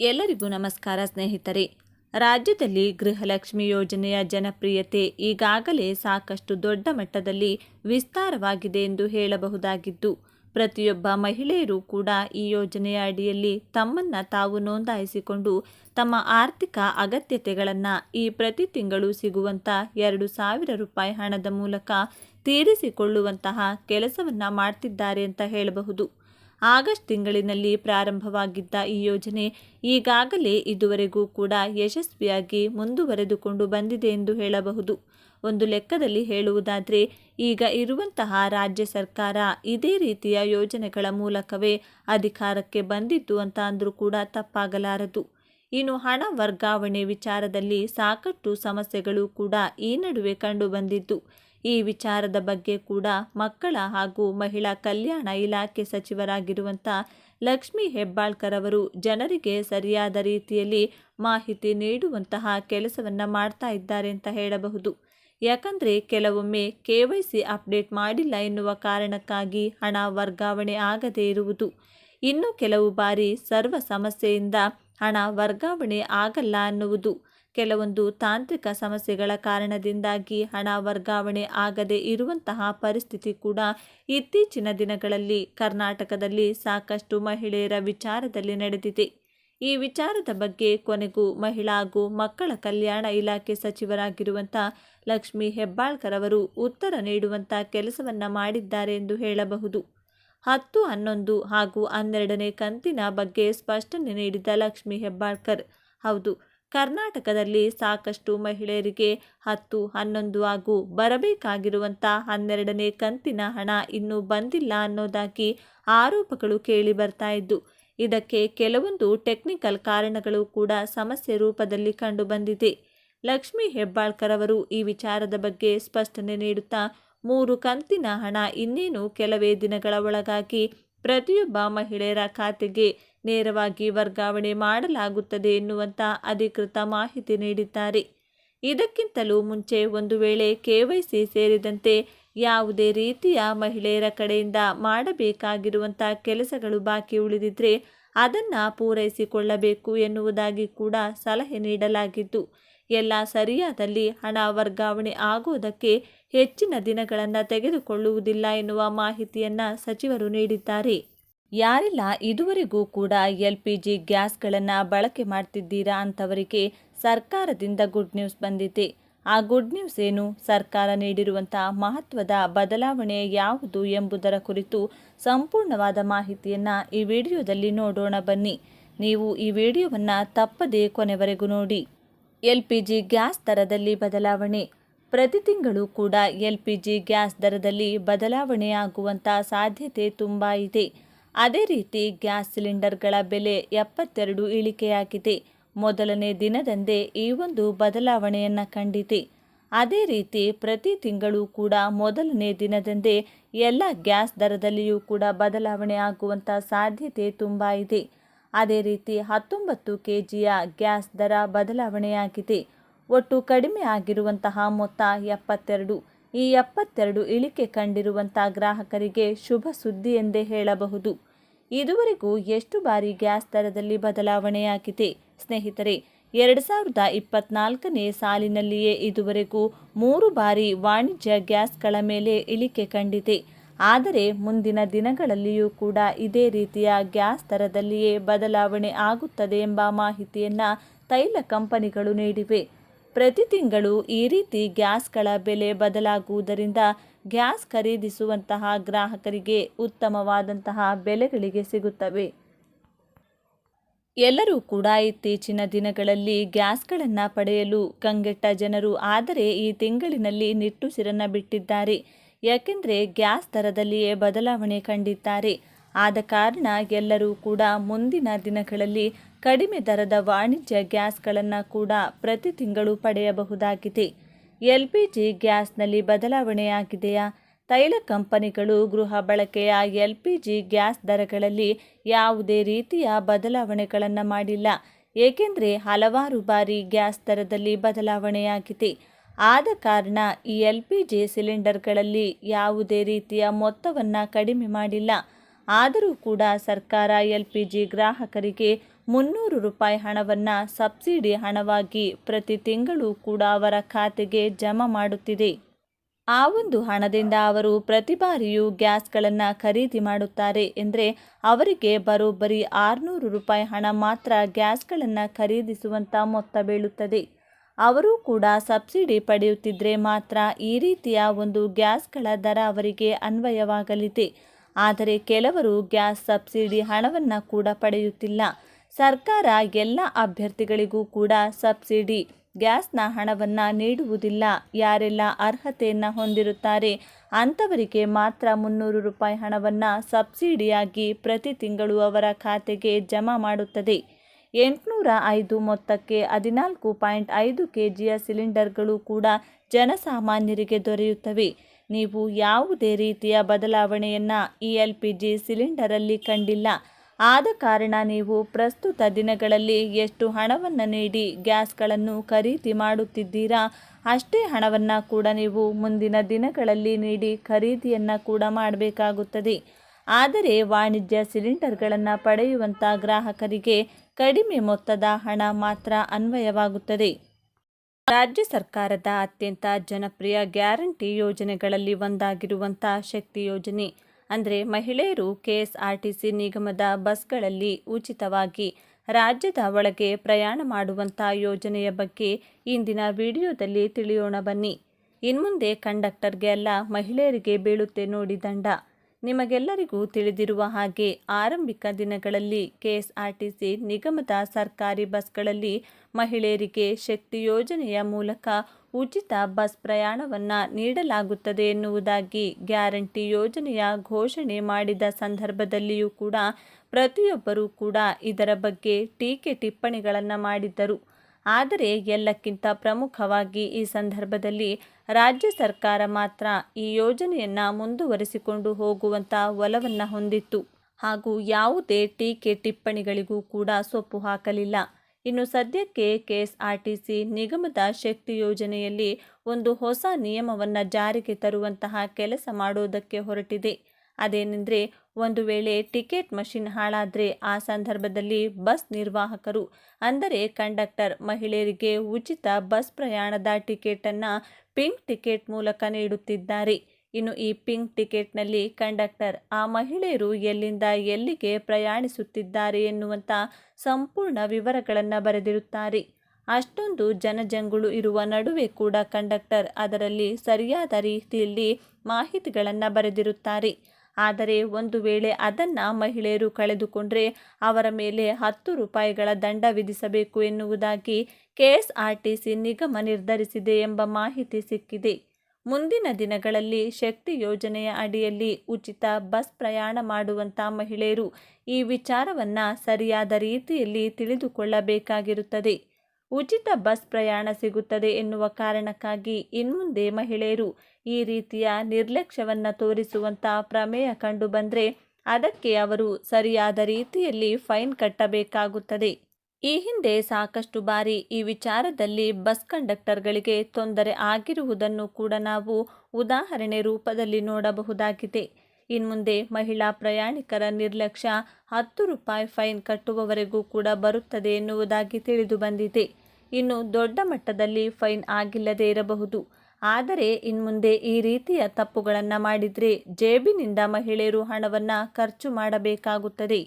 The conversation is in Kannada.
ಎಲ್ಲರಿಗೂ ನಮಸ್ಕಾರ ಸ್ನೇಹಿತರೆ. ರಾಜ್ಯದಲ್ಲಿ ಗೃಹಲಕ್ಷ್ಮಿ ಯೋಜನೆಯ ಜನಪ್ರಿಯತೆ ಈಗಾಗಲೇ ಸಾಕಷ್ಟು ದೊಡ್ಡ ಮಟ್ಟದಲ್ಲಿ ವಿಸ್ತಾರವಾಗಿದೆ ಎಂದು ಹೇಳಬಹುದಾಗಿದ್ದು, ಪ್ರತಿಯೊಬ್ಬ ಮಹಿಳೆಯರು ಕೂಡ ಈ ಯೋಜನೆಯ ಅಡಿಯಲ್ಲಿ ತಮ್ಮನ್ನು ತಾವು ನೋಂದಾಯಿಸಿಕೊಂಡು ತಮ್ಮ ಆರ್ಥಿಕ ಅಗತ್ಯತೆಗಳನ್ನು ಈ ಪ್ರತಿ ತಿಂಗಳು ಸಿಗುವಂಥ ಎರಡು ಸಾವಿರ ರೂಪಾಯಿ ಹಣದ ಮೂಲಕ ತೀರಿಸಿಕೊಳ್ಳುವಂತಹ ಕೆಲಸವನ್ನು ಮಾಡ್ತಿದ್ದಾರೆ ಅಂತ ಹೇಳಬಹುದು. ಆಗಸ್ಟ್ ತಿಂಗಳಿನಲ್ಲಿ ಪ್ರಾರಂಭವಾಗಿದ್ದ ಈ ಯೋಜನೆ ಈಗಾಗಲೇ ಇದುವರೆಗೂ ಕೂಡ ಯಶಸ್ವಿಯಾಗಿ ಮುಂದುವರೆದುಕೊಂಡು ಬಂದಿದೆ ಎಂದು ಹೇಳಬಹುದು. ಒಂದು ಲೆಕ್ಕದಲ್ಲಿ ಹೇಳುವುದಾದರೆ, ಈಗ ಇರುವಂತಹ ರಾಜ್ಯ ಸರ್ಕಾರ ಇದೇ ರೀತಿಯ ಯೋಜನೆಗಳ ಮೂಲಕವೇ ಅಧಿಕಾರಕ್ಕೆ ಬಂದಿತ್ತು ಅಂತ ಅಂದರೂ ಕೂಡ ತಪ್ಪಾಗಲಾರದು. ಇನ್ನು ಹಣ ವರ್ಗಾವಣೆ ವಿಚಾರದಲ್ಲಿ ಸಾಕಷ್ಟು ಸಮಸ್ಯೆಗಳು ಕೂಡ ಈ ನಡುವೆ ಕಂಡುಬಂದಿದ್ದು ಈ ವಿಚಾರದ ಬಗ್ಗೆ ಕೂಡ ಮಕ್ಕಳ ಹಾಗೂ ಮಹಿಳಾ ಕಲ್ಯಾಣ ಇಲಾಖೆ ಸಚಿವರಾಗಿರುವಂಥ ಲಕ್ಷ್ಮೀ ಹೆಬ್ಬಾಳ್ಕರ್ ಅವರು ಜನರಿಗೆ ಸರಿಯಾದ ರೀತಿಯಲ್ಲಿ ಮಾಹಿತಿ ನೀಡುವಂತಹ ಕೆಲಸವನ್ನು ಮಾಡ್ತಾ ಇದ್ದಾರೆ ಅಂತ ಹೇಳಬಹುದು. ಯಾಕಂದರೆ ಕೆಲವೊಮ್ಮೆ ಕೆ ವೈ ಸಿ ಅಪ್ಡೇಟ್ ಮಾಡಿಲ್ಲ ಎನ್ನುವ ಕಾರಣಕ್ಕಾಗಿ ಹಣ ವರ್ಗಾವಣೆ ಆಗದೇ ಇರುವುದು. ಇನ್ನು ಕೆಲವು ಬಾರಿ ಸರ್ವ ಸಮಸ್ಯೆಯಿಂದ ಹಣ ವರ್ಗಾವಣೆ ಆಗಲ್ಲ ಅನ್ನುವುದು. ಕೆಲವೊಂದು ತಾಂತ್ರಿಕ ಸಮಸ್ಯೆಗಳ ಕಾರಣದಿಂದಾಗಿ ಹಣ ವರ್ಗಾವಣೆ ಆಗದೆ ಇರುವಂತಹ ಪರಿಸ್ಥಿತಿ ಕೂಡ ಇತ್ತೀಚಿನ ದಿನಗಳಲ್ಲಿ ಕರ್ನಾಟಕದಲ್ಲಿ ಸಾಕಷ್ಟು ಮಹಿಳೆಯರ ವಿಚಾರದಲ್ಲಿ ನಡೆದಿದೆ. ಈ ವಿಚಾರದ ಬಗ್ಗೆ ಕೊನೆಗೂ ಮಹಿಳಾ ಹಾಗೂ ಮಕ್ಕಳ ಕಲ್ಯಾಣ ಇಲಾಖೆ ಸಚಿವರಾಗಿರುವಂಥ ಲಕ್ಷ್ಮೀ ಹೆಬ್ಬಾಳ್ಕರ್ ಅವರು ಉತ್ತರ ನೀಡುವಂಥ ಕೆಲಸವನ್ನು ಮಾಡಿದ್ದಾರೆ ಎಂದು ಹೇಳಬಹುದು. ಹತ್ತು, ಹನ್ನೊಂದು ಹಾಗೂ ಹನ್ನೆರಡನೇ ಕಂತಿನ ಬಗ್ಗೆ ಸ್ಪಷ್ಟನೆ ನೀಡಿದ ಲಕ್ಷ್ಮೀ ಹೆಬ್ಬಾಳ್ಕರ್, ಹೌದು ಕರ್ನಾಟಕದಲ್ಲಿ ಸಾಕಷ್ಟು ಮಹಿಳೆಯರಿಗೆ ಹತ್ತು, ಹನ್ನೊಂದು ಹಾಗೂ ಬರಬೇಕಾಗಿರುವಂಥ ಹನ್ನೆರಡನೇ ಕಂತಿನ ಹಣ ಇನ್ನೂ ಬಂದಿಲ್ಲ ಅನ್ನೋದಾಗಿ ಆರೋಪಗಳು ಕೇಳಿ ಬರ್ತಾ ಇದ್ದು, ಇದಕ್ಕೆ ಕೆಲವೊಂದು ಟೆಕ್ನಿಕಲ್ ಕಾರಣಗಳು ಕೂಡ ಸಮಸ್ಯೆ ರೂಪದಲ್ಲಿ ಕಂಡುಬಂದಿದೆ ಲಕ್ಷ್ಮೀ ಹೆಬ್ಬಾಳ್ಕರ್ ಅವರು ಈ ವಿಚಾರದ ಬಗ್ಗೆ ಸ್ಪಷ್ಟನೆ ನೀಡುತ್ತಾ, ಮೂರು ಕಂತಿನ ಹಣ ಇನ್ನೇನು ಕೆಲವೇ ದಿನಗಳ ಒಳಗಾಗಿ ಪ್ರತಿಯೊಬ್ಬ ಮಹಿಳೆಯರ ಖಾತೆಗೆ ನೇರವಾಗಿ ವರ್ಗಾವಣೆ ಮಾಡಲಾಗುತ್ತದೆ ಎನ್ನುವಂಥ ಅಧಿಕೃತ ಮಾಹಿತಿ ನೀಡಿದ್ದಾರೆ. ಇದಕ್ಕಿಂತಲೂ ಮುಂಚೆ ಒಂದು ವೇಳೆ ಕೆವೈಸಿ ಸೇರಿದಂತೆ ಯಾವುದೇ ರೀತಿಯ ಮಹಿಳೆಯರ ಕಡೆಯಿಂದ ಮಾಡಬೇಕಾಗಿರುವಂಥ ಕೆಲಸಗಳು ಬಾಕಿ ಉಳಿದಿದ್ದರೆ ಅದನ್ನು ಪೂರೈಸಿಕೊಳ್ಳಬೇಕು ಎನ್ನುವುದಾಗಿ ಕೂಡ ಸಲಹೆ ನೀಡಲಾಗಿದ್ದು, ಎಲ್ಲ ಸರಿಯಾದಲ್ಲಿ ಹಣ ವರ್ಗಾವಣೆ ಆಗುವುದಕ್ಕೆ ಹೆಚ್ಚಿನ ದಿನಗಳನ್ನು ತೆಗೆದುಕೊಳ್ಳುವುದಿಲ್ಲ ಎನ್ನುವ ಮಾಹಿತಿಯನ್ನು ಸಚಿವರು ನೀಡಿದ್ದಾರೆ. ಯಾರೆಲ್ಲ, ಇದುವರೆಗೂ ಕೂಡ ಎಲ್ ಪಿ ಜಿ ಗ್ಯಾಸ್ಗಳನ್ನು ಬಳಕೆ ಮಾಡ್ತಿದ್ದೀರಾ ಅಂಥವರಿಗೆ ಸರ್ಕಾರದಿಂದ ಗುಡ್ ನ್ಯೂಸ್ ಬಂದಿದೆ. ಆ ಗುಡ್ ನ್ಯೂಸ್ ಏನು? ಸರ್ಕಾರ ನೀಡಿರುವಂಥ ಮಹತ್ವದ ಬದಲಾವಣೆ ಯಾವುದು ಎಂಬುದರ ಕುರಿತು ಸಂಪೂರ್ಣವಾದ ಮಾಹಿತಿಯನ್ನು ಈ ವಿಡಿಯೋದಲ್ಲಿ ನೋಡೋಣ ಬನ್ನಿ. ನೀವು ಈ ವಿಡಿಯೋವನ್ನು ತಪ್ಪದೇ ಕೊನೆವರೆಗೂ ನೋಡಿ. ಎಲ್ ಪಿ ಜಿ ಗ್ಯಾಸ್ ದರದಲ್ಲಿ ಬದಲಾವಣೆ. ಪ್ರತಿ ತಿಂಗಳು ಕೂಡ ಎಲ್ ಪಿ ಜಿ ಗ್ಯಾಸ್ ದರದಲ್ಲಿ ಬದಲಾವಣೆಯಾಗುವಂಥ ಸಾಧ್ಯತೆ ತುಂಬ ಇದೆ. ಅದೇ ರೀತಿ ಗ್ಯಾಸ್ ಸಿಲಿಂಡರ್ಗಳ ಬೆಲೆ ಎಪ್ಪತ್ತೆರಡು ಇಳಿಕೆಯಾಗಿದೆ. ಮೊದಲನೇ ದಿನದಂದೇ ಈ ಒಂದು ಬದಲಾವಣೆಯನ್ನು ಕಂಡಿದೆ. ಅದೇ ರೀತಿ ಪ್ರತಿ ತಿಂಗಳು ಕೂಡ ಮೊದಲನೇ ದಿನದಂದೇ ಎಲ್ಲ ಗ್ಯಾಸ್ ದರದಲ್ಲಿಯೂ ಕೂಡ ಬದಲಾವಣೆ ಆಗುವಂಥ ಸಾಧ್ಯತೆ ತುಂಬ ಇದೆ. ಅದೇ ರೀತಿ ಹತ್ತೊಂಬತ್ತು ಕೆ ಜಿಯ ಗ್ಯಾಸ್ ದರ ಬದಲಾವಣೆಯಾಗಿದೆ. ಒಟ್ಟು ಕಡಿಮೆ ಆಗಿರುವಂತಹ ಮೊತ್ತ ಎಪ್ಪತ್ತೆರಡು. ಈ ಎಪ್ಪತ್ತೆರಡು ಇಳಿಕೆ ಕಂಡಿರುವಂಥ ಗ್ರಾಹಕರಿಗೆ ಶುಭ ಸುದ್ದಿ ಎಂದೇ ಹೇಳಬಹುದು. ಇದುವರೆಗೂ ಎಷ್ಟು ಬಾರಿ ಗ್ಯಾಸ್ ದರದಲ್ಲಿ ಬದಲಾವಣೆಯಾಗಿದೆ? ಸ್ನೇಹಿತರೆ, ಎರಡು ಸಾವಿರದ ಇಪ್ಪತ್ನಾಲ್ಕನೇ ಸಾಲಿನಲ್ಲಿಯೇ ಇದುವರೆಗೂ ಮೂರು ಬಾರಿ ವಾಣಿಜ್ಯ ಗ್ಯಾಸ್ಗಳ ಮೇಲೆ ಇಳಿಕೆ ಕಂಡಿದೆ. ಆದರೆ ಮುಂದಿನ ದಿನಗಳಲ್ಲಿಯೂ ಕೂಡ ಇದೇ ರೀತಿಯ ಗ್ಯಾಸ್ ದರದಲ್ಲಿಯೇ ಬದಲಾವಣೆ ಆಗುತ್ತದೆ ಎಂಬ ಮಾಹಿತಿಯನ್ನು ತೈಲ ಕಂಪನಿಗಳು ನೀಡಿವೆ. ಪ್ರತಿ ತಿಂಗಳು ಈ ರೀತಿ ಗ್ಯಾಸ್ಗಳ ಬೆಲೆ ಬದಲಾಗುವುದರಿಂದ ಗ್ಯಾಸ್ ಖರೀದಿಸುವಂತಹ ಗ್ರಾಹಕರಿಗೆ ಉತ್ತಮವಾದಂತಹ ಬೆಲೆಗಳಿಗೆ ಸಿಗುತ್ತವೆ. ಎಲ್ಲರೂ ಕೂಡ ಇತ್ತೀಚಿನ ದಿನಗಳಲ್ಲಿ ಗ್ಯಾಸ್ಗಳನ್ನು ಪಡೆಯಲು ಕಂಗೆಟ್ಟ ಜನರು ಆದರೆ ಈ ತಿಂಗಳಿನಲ್ಲಿ ನಿಟ್ಟುಸಿರನ್ನು ಬಿಟ್ಟಿದ್ದಾರೆ. ಯಾಕೆಂದರೆ ಗ್ಯಾಸ್ ದರದಲ್ಲಿಯೇ ಬದಲಾವಣೆ ಕಂಡಿದ್ದಾರೆ. ಆದ ಕಾರಣ ಎಲ್ಲರೂ ಕೂಡ ಮುಂದಿನ ದಿನಗಳಲ್ಲಿ ಕಡಿಮೆ ದರದ ವಾಣಿಜ್ಯ ಗ್ಯಾಸ್ಗಳನ್ನು ಕೂಡ ಪ್ರತಿ ತಿಂಗಳು ಪಡೆಯಬಹುದಾಗಿದೆ. ಎಲ್ ಪಿ ಜಿ ಗ್ಯಾಸ್ನಲ್ಲಿ ಬದಲಾವಣೆಯಾಗಿದೆಯಾ? ತೈಲ ಕಂಪನಿಗಳು ಗೃಹ ಬಳಕೆಯ ಎಲ್ ಪಿ ಜಿ ಗ್ಯಾಸ್ ದರಗಳಲ್ಲಿ ಯಾವುದೇ ರೀತಿಯ ಬದಲಾವಣೆಗಳನ್ನು ಮಾಡಿಲ್ಲ. ಏಕೆಂದರೆ ಹಲವಾರು ಬಾರಿ ಗ್ಯಾಸ್ ದರದಲ್ಲಿ ಬದಲಾವಣೆಯಾಗಿದೆ. ಆದ ಕಾರಣ ಈ ಎಲ್ ಪಿ ಜಿ ಸಿಲಿಂಡರ್ಗಳಲ್ಲಿ ಯಾವುದೇ ರೀತಿಯ ಮೊತ್ತವನ್ನು ಕಡಿಮೆ ಮಾಡಿಲ್ಲ. ಆದರೂ ಕೂಡ ಸರ್ಕಾರ ಎಲ್ ಪಿ ಜಿ ಗ್ರಾಹಕರಿಗೆ ಮುನ್ನೂರು ರೂಪಾಯಿ ಹಣವನ್ನು ಸಬ್ಸಿಡಿ ಹಣವಾಗಿ ಪ್ರತಿ ತಿಂಗಳು ಕೂಡ ಅವರ ಖಾತೆಗೆ ಜಮಾ ಮಾಡುತ್ತಿದೆ. ಆ ಒಂದು ಹಣದಿಂದ ಅವರು ಪ್ರತಿ ಬಾರಿಯೂ ಗ್ಯಾಸ್ಗಳನ್ನು ಖರೀದಿ ಮಾಡುತ್ತಾರೆ ಎಂದರೆ ಅವರಿಗೆ ಬರೋಬ್ಬರಿ ಆರುನೂರು ರೂಪಾಯಿ ಹಣ ಮಾತ್ರ ಗ್ಯಾಸ್ಗಳನ್ನು ಖರೀದಿಸುವಂಥ ಮೊತ್ತ ಬೀಳುತ್ತದೆ. ಅವರು ಕೂಡ ಸಬ್ಸಿಡಿ ಪಡೆಯುತ್ತಿದ್ದರೆ ಮಾತ್ರ ಈ ರೀತಿಯ ಒಂದು ಗ್ಯಾಸ್ಗಳ ದರ ಅವರಿಗೆ ಅನ್ವಯವಾಗಲಿದೆ. ಆದರೆ ಕೆಲವರು ಗ್ಯಾಸ್ ಸಬ್ಸಿಡಿ ಹಣವನ್ನು ಕೂಡ ಪಡೆಯುತ್ತಿಲ್ಲ. ಸರ್ಕಾರ ಎಲ್ಲ ಅಭ್ಯರ್ಥಿಗಳಿಗೂ ಕೂಡ ಸಬ್ಸಿಡಿ, ಗ್ಯಾಸ್ನ ಹಣವನ್ನು ನೀಡುವುದಿಲ್ಲ. ಯಾರೆಲ್ಲ ಅರ್ಹತೆಯನ್ನು ಹೊಂದಿರುತ್ತಾರೆ ಅಂಥವರಿಗೆ ಮಾತ್ರ ಮುನ್ನೂರು ರೂಪಾಯಿ ಹಣವನ್ನು ಸಬ್ಸಿಡಿಯಾಗಿ ಪ್ರತಿ ತಿಂಗಳು ಅವರ ಖಾತೆಗೆ ಜಮಾ ಮಾಡುತ್ತದೆ. ಎಂಟುನೂರ ಐದು ಮೊತ್ತಕ್ಕೆ ಹದಿನಾಲ್ಕು ಪಾಯಿಂಟ್ ಐದು ಕೆ ಜಿಯ ಸಿಲಿಂಡರ್ಗಳು ಕೂಡ ಜನಸಾಮಾನ್ಯರಿಗೆ ದೊರೆಯುತ್ತವೆ. ನೀವು ಯಾವುದೇ ರೀತಿಯ ಬದಲಾವಣೆಯನ್ನು ಈ ಎಲ್ ಪಿ ಜಿ ಸಿಲಿಂಡರಲ್ಲಿ ಕಂಡಿಲ್ಲ. ಆದ ಕಾರಣ ನೀವು ಪ್ರಸ್ತುತ ದಿನಗಳಲ್ಲಿ ಎಷ್ಟು ಹಣವನ್ನು ನೀಡಿ ಗ್ಯಾಸ್ಗಳನ್ನು ಖರೀದಿ ಮಾಡುತ್ತಿದ್ದೀರಾ, ಅಷ್ಟೇ ಹಣವನ್ನು ಕೂಡ ನೀವು ಮುಂದಿನ ದಿನಗಳಲ್ಲಿ ನೀಡಿ ಖರೀದಿಯನ್ನು ಕೂಡ ಮಾಡಬೇಕಾಗುತ್ತದೆ. ಆದರೆ ವಾಣಿಜ್ಯ ಸಿಲಿಂಡರ್ಗಳನ್ನು ಪಡೆಯುವಂಥ ಗ್ರಾಹಕರಿಗೆ ಕಡಿಮೆ ಮೊತ್ತದ ಹಣ ಮಾತ್ರ ಅನ್ವಯವಾಗುತ್ತದೆ. ರಾಜ್ಯ ಸರ್ಕಾರದ ಅತ್ಯಂತ ಜನಪ್ರಿಯ ಗ್ಯಾರಂಟಿ ಯೋಜನೆಗಳಲ್ಲಿ ಒಂದಾಗಿರುವಂಥ ಶಕ್ತಿ ಯೋಜನೆ. ಅಂದರೆ ಮಹಿಳೆಯರು ಕೆಎಸ್ಆರ್ಟಿಸಿ ನಿಗಮದ ಬಸ್ಗಳಲ್ಲಿ ಉಚಿತವಾಗಿ ರಾಜ್ಯದ ಒಳಗೆ ಪ್ರಯಾಣ ಮಾಡುವಂಥ ಯೋಜನೆಯ ಬಗ್ಗೆ ಇಂದಿನ ವಿಡಿಯೋದಲ್ಲಿ ತಿಳಿಯೋಣ ಬನ್ನಿ. ಇನ್ಮುಂದೆ ಕಂಡಕ್ಟರ್ಗೆ ಅಲ್ಲ ಮಹಿಳೆಯರಿಗೆ ಬೀಳುತ್ತೆ ನೋಡಿ ದಂಡ. ನಿಮಗೆಲ್ಲರಿಗೂ ತಿಳಿದಿರುವ ಹಾಗೆ ಆರಂಭಿಕ ದಿನಗಳಲ್ಲಿ ಕೆಎಸ್ಆರ್ಟಿಸಿ ನಿಗಮದ ಸರ್ಕಾರಿ ಬಸ್ಗಳಲ್ಲಿ ಮಹಿಳೆಯರಿಗೆ ಶಕ್ತಿ ಯೋಜನೆಯ ಮೂಲಕ ಉಚಿತ ಬಸ್ ಪ್ರಯಾಣವನ್ನು ನೀಡಲಾಗುತ್ತದೆ ಎನ್ನುವುದಾಗಿ ಗ್ಯಾರಂಟಿ ಯೋಜನೆಯ ಘೋಷಣೆ ಮಾಡಿದ ಸಂದರ್ಭದಲ್ಲಿಯೂ ಕೂಡ ಪ್ರತಿಯೊಬ್ಬರೂ ಕೂಡ ಇದರ ಬಗ್ಗೆ ಟೀಕೆ ಟಿಪ್ಪಣಿಗಳನ್ನು ಮಾಡಿದ್ದರು. ಆದರೆ ಎಲ್ಲಕ್ಕಿಂತ ಪ್ರಮುಖವಾಗಿ ಈ ಸಂದರ್ಭದಲ್ಲಿ ರಾಜ್ಯ ಸರ್ಕಾರ ಮಾತ್ರ ಈ ಯೋಜನೆಯನ್ನು ಮುಂದುವರಿಸಿಕೊಂಡು ಹೋಗುವಂಥ ಒಲವನ್ನು ಹೊಂದಿತ್ತು. ಹಾಗೂ ಯಾವುದೇ ಟೀಕೆ ಟಿಪ್ಪಣಿಗಳಿಗೂ ಕೂಡ ಸೊಪ್ಪು ಹಾಕಲಿಲ್ಲ. ಇನ್ನು ಸದ್ಯಕ್ಕೆ ಕೆಎಸ್ಆರ್ಟಿಸಿ ನಿಗಮದ ಶಕ್ತಿ ಯೋಜನೆಯಲ್ಲಿ ಒಂದು ಹೊಸ ನಿಯಮವನ್ನು ಜಾರಿಗೆ ತರುವಂತಹ ಕೆಲಸ ಮಾಡುವುದಕ್ಕೆ ಹೊರಟಿದೆ. ಅದೇನೆಂದರೆ, ಒಂದು ವೇಳೆ ಟಿಕೆಟ್ ಮಷಿನ್ ಹಾಳಾದರೆ ಆ ಸಂದರ್ಭದಲ್ಲಿ ಬಸ್ ನಿರ್ವಾಹಕರು, ಅಂದರೆ ಕಂಡಕ್ಟರ್ ಮಹಿಳೆಯರಿಗೆ ಉಚಿತ ಬಸ್ ಪ್ರಯಾಣದ ಟಿಕೆಟನ್ನು ಪಿಂಕ್ ಟಿಕೆಟ್ ಮೂಲಕ ನೀಡುತ್ತಿದ್ದಾರೆ. ಇನ್ನು ಈ ಪಿಂಕ್ ಟಿಕೆಟ್ನಲ್ಲಿ ಕಂಡಕ್ಟರ್ ಆ ಮಹಿಳೆಯರು ಎಲ್ಲಿಂದ ಎಲ್ಲಿಗೆ ಪ್ರಯಾಣಿಸುತ್ತಿದ್ದಾರೆ ಎನ್ನುವಂಥ ಸಂಪೂರ್ಣ ವಿವರಗಳನ್ನು ಬರೆದಿರುತ್ತಾರೆ. ಅಷ್ಟೊಂದು ಜನಜಂಗುಳು ಇರುವ ನಡುವೆ ಕೂಡ ಕಂಡಕ್ಟರ್ ಅದರಲ್ಲಿ ಸರಿಯಾದ ರೀತಿಯಲ್ಲಿ ಮಾಹಿತಿಗಳನ್ನು ಬರೆದಿರುತ್ತಾರೆ. ಆದರೆ ಒಂದು ವೇಳೆ ಅದನ್ನು ಮಹಿಳೆಯರು ಕಳೆದುಕೊಂಡರೆ ಅವರ ಮೇಲೆ ಹತ್ತು ರೂಪಾಯಿಗಳ ದಂಡ ವಿಧಿಸಬೇಕು ಎನ್ನುವುದಾಗಿ ಕೆಎಸ್ಆರ್ಟಿಸಿ ನಿಗಮ ನಿರ್ಧರಿಸಿದೆ ಎಂಬ ಮಾಹಿತಿ ಸಿಕ್ಕಿದೆ. ಮುಂದಿನ ದಿನಗಳಲ್ಲಿ ಶಕ್ತಿ ಯೋಜನೆಯ ಅಡಿಯಲ್ಲಿ ಉಚಿತ ಬಸ್ ಪ್ರಯಾಣ ಮಾಡುವಂಥ ಮಹಿಳೆಯರು ಈ ವಿಚಾರವನ್ನು ಸರಿಯಾದ ರೀತಿಯಲ್ಲಿ ತಿಳಿದುಕೊಳ್ಳಬೇಕಾಗಿರುತ್ತದೆ. ಉಚಿತ ಬಸ್ ಪ್ರಯಾಣ ಸಿಗುತ್ತದೆ ಎನ್ನುವ ಕಾರಣಕ್ಕಾಗಿ ಇನ್ಮುಂದೆ ಮಹಿಳೆಯರು ಈ ರೀತಿಯ ನಿರ್ಲಕ್ಷ್ಯವನ್ನು ತೋರಿಸುವಂಥ ಪ್ರಮೇಯ ಕಂಡುಬಂದರೆ ಅದಕ್ಕೆ ಅವರು ಸರಿಯಾದ ರೀತಿಯಲ್ಲಿ ಫೈನ್ ಕಟ್ಟಬೇಕಾಗುತ್ತದೆ. ಈ ಹಿಂದೆ ಸಾಕಷ್ಟು ಬಾರಿ ಈ ವಿಚಾರದಲ್ಲಿ ಬಸ್ ಕಂಡಕ್ಟರ್ಗಳಿಗೆ ತೊಂದರೆ ಆಗಿರುವುದನ್ನು ಕೂಡ ನಾವು ಉದಾಹರಣೆ ರೂಪದಲ್ಲಿ ನೋಡಬಹುದಾಗಿದೆ. ಇನ್ಮುಂದೆ ಮಹಿಳಾ ಪ್ರಯಾಣಿಕರ ನಿರ್ಲಕ್ಷ್ಯ ಹತ್ತು ರೂಪಾಯಿ ಫೈನ್ ಕಟ್ಟುವವರೆಗೂ ಕೂಡ ಬರುತ್ತದೆ ಎನ್ನುವುದಾಗಿ ತಿಳಿದು ಬಂದಿದೆ. ಇನ್ನು ದೊಡ್ಡ ಮಟ್ಟದಲ್ಲಿ ಫೈನ್ ಆಗಿಲ್ಲದೇ ಇರಬಹುದು. ಆದರೆ ಇನ್ಮುಂದೆ ಈ ರೀತಿಯ ತಪ್ಪುಗಳನ್ನು ಮಾಡಿದರೆ ಜೇಬಿನಿಂದ ಮಹಿಳೆಯರು ಹಣವನ್ನು ಖರ್ಚು ಮಾಡಬೇಕಾಗುತ್ತದೆ.